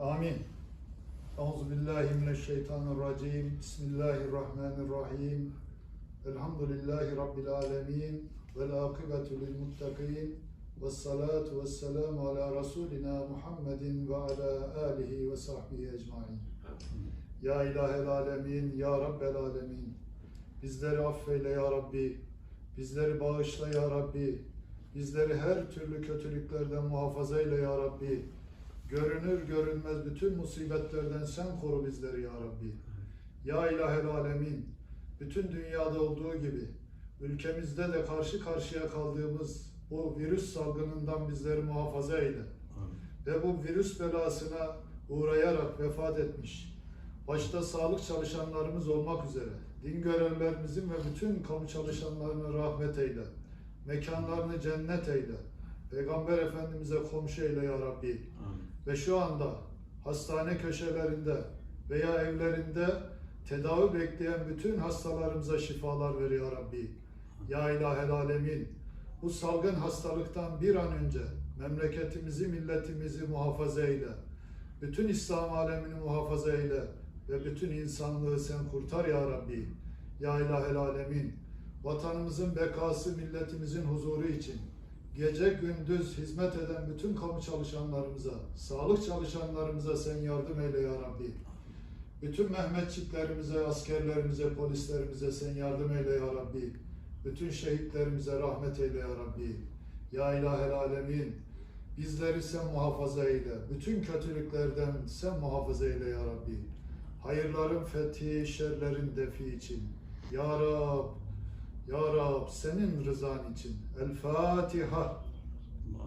Amin. Euzu billahi mineşşeytanirracim. Bismillahirrahmanirrahim. Elhamdülillahi rabbil alamin. Vel akibetu lil muttaqin. Ves salatu ves selamu ala rasulina Muhammedin ve ala alihi ve sahbihi ecmaîn. Ya ilahel alemin, ya rabbel alemin. Bizleri affeyle ya Rabbi. Bizleri bağışla ya Rabbi. Bizleri her türlü kötülüklerden muhafaza eyle ya Rabbi. Görünür görünmez bütün musibetlerden sen koru bizleri ya Rabbi. Ya ilahel alemin. Bütün dünyada olduğu gibi ülkemizde de karşı karşıya kaldığımız bu virüs salgınından bizleri muhafaza eyle. Ve bu virüs belasına uğrayarak vefat etmiş, başta sağlık çalışanlarımız olmak üzere, din görevlerimizin ve bütün kamu çalışanlarına rahmet eyle. Mekanlarını cennet eyle. Peygamber Efendimiz'e komşu eyle ya Rabbi. Ve şu anda hastane köşelerinde veya evlerinde tedavi bekleyen bütün hastalarımıza şifalar ver ya Rabbi. Ya ilahel alemin. Bu salgın hastalıktan bir an önce memleketimizi, milletimizi muhafaza eyle. Bütün İslam alemini muhafaza eyle ve bütün insanlığı sen kurtar ya Rabbi. Ya ilahel alemin. Vatanımızın bekası, milletimizin huzuru için gece gündüz hizmet eden bütün kamu çalışanlarımıza, sağlık çalışanlarımıza sen yardım eyle ya Rabbi. Bütün Mehmetçiklerimize, askerlerimize, polislerimize sen yardım eyle ya Rabbi. Bütün şehitlerimize rahmet eyle ya Rabbi. Ya ilahel alemin. Bizleri sen muhafaza eyle. Bütün kötülüklerden sen muhafaza eyle ya Rabbi. Hayırların fethi, şerlerin defi için. Ya Rab, Ya Rab senin rızan için. El Fatiha.